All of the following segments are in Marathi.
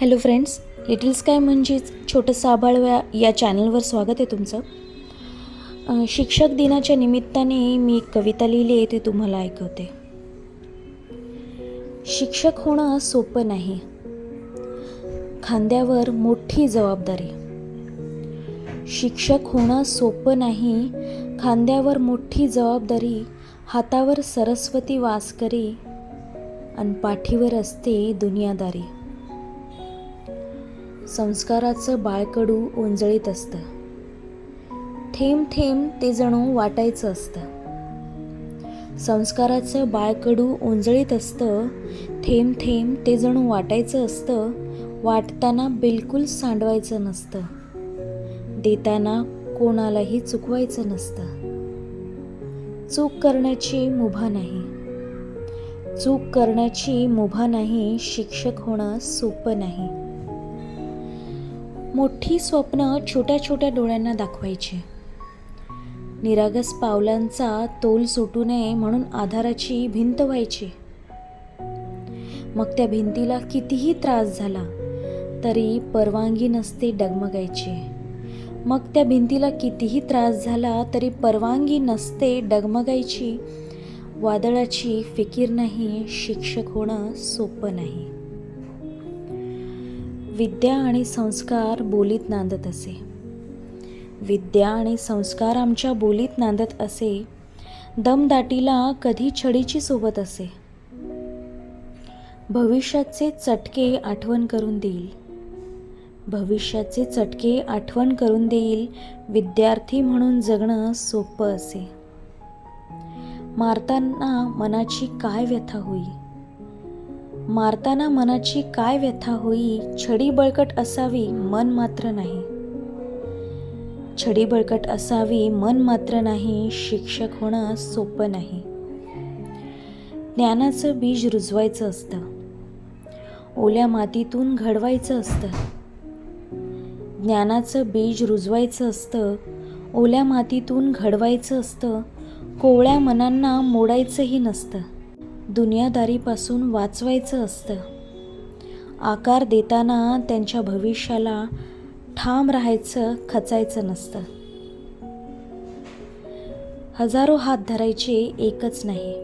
हॅलो फ्रेंड्स लिटिल स्काय म्हणजेच छोटंसं आभाळव्या या चॅनलवर स्वागत आहे तुमचं. शिक्षक दिनाच्या निमित्ताने मी एक कविता लिहिली आहे ती तुम्हाला ऐकवते. शिक्षक होणं सोपं नाही. खांद्यावर मोठी जबाबदारी. शिक्षक होणं सोपं नाही खांद्यावर मोठी जबाबदारी हातावर सरस्वती वास करी आणि पाठीवर असते दुनियादारी. संस्काराचं बाळकडू ओंजळीत असतं. थेंब थेंब ते जणू वाटायचं असतं. संस्काराचं बाळकडू ओंजळीत असतं थेंब थेंब ते जणू वाटायचं असतं वाटताना बिलकुल सांडवायचं नसतं. देताना कोणालाही चुकवायचं नसतं. चूक करण्याची मुभा नाही. चूक करण्याची मुभा नाही शिक्षक होणं सोपं नाही. मोठी स्वप्न छोट्या छोट्या डोळ्यांना दाखवायची. निरागस पावलांचा तोल सुटू नये म्हणून आधाराची भिंत व्हायची. मग त्या भिंतीला कितीही त्रास झाला तरी परवानगी नसते डगमगायची. मग त्या भिंतीला कितीही त्रास झाला तरी परवानगी नसते डगमगायची. वादळाची फिकीर नाही शिक्षक होणं सोपं नाही. विद्या आणि संस्कार बोलीत नांदत असे. विद्या आणि संस्कार आमच्या बोलीत नांदत असे दमदाटीला कधी छडीची सोबत असे. भविष्याचे चटके आठवण करून देईल. भविष्याचे चटके आठवण करून देईल विद्यार्थी म्हणून जगणं सोपं असे. मारताना मनाची काय व्यथा होईल? मारताना मनाची काय व्यथा होई छडी बळकट असावी मन मात्र नाही. छडी बळकट असावी मन मात्र नाही शिक्षक होणं सोपं नाही. ज्ञानाचं बीज रुजवायचं असतं. ओल्या मातीतून घडवायचं असतं. ज्ञानाचं बीज रुजवायचं असतं ओल्या मातीतून घडवायचं असतं कोवळ्या मनांना मोडायचंही नसतं. दुनियादारीपासून वाचवायचं असतं. आकार देताना त्यांच्या भविष्याला ठाम राहायचं खचायचं नसतं. हजारो हात धरायचे एकच नाही.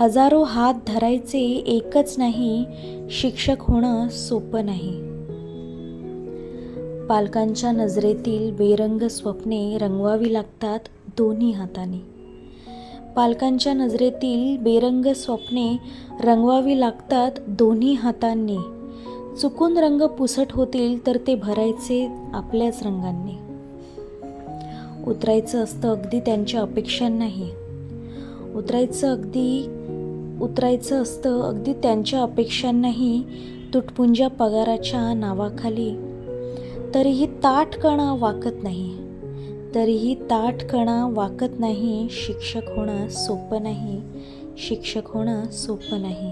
हजारो हात धरायचे एकच नाही शिक्षक होणं सोपं नाही. पालकांच्या नजरेतील बेरंग स्वप्ने रंगवावी लागतात दोन्ही हाताने. पालकांच्या नजरेतील बेरंग स्वप्ने रंगवावी लागतात दोन्ही हातांनी. चुकून रंग पुसट होतील तर ते भरायचे आपल्याच रंगांनी. उतरायचं असतं अगदी त्यांच्या अपेक्षांनाही उतरायचं अगदी उतरायचं असतं अगदी त्यांच्या अपेक्षांनाही तुटपुंजा पगाराच्या नावाखाली. तरीही ताटकणा वाकत नाही. तरीही ताटकणा वाकत नाही शिक्षक होणं सोपं नाही शिक्षक होणं सोपं नाही.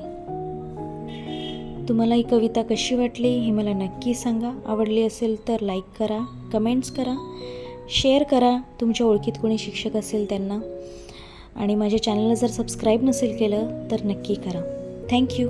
तुम्हाला ही कविता कशी वाटली हे मला नक्की सांगा. आवडली असेल तर लाईक करा कमेंट्स करा शेअर करा. तुमच्या ओळखीत कोणी शिक्षक असेल त्यांना. आणि माझ्या चॅनलला जर सबस्क्राईब नसेल केलं तर नक्की करा. थँक्यू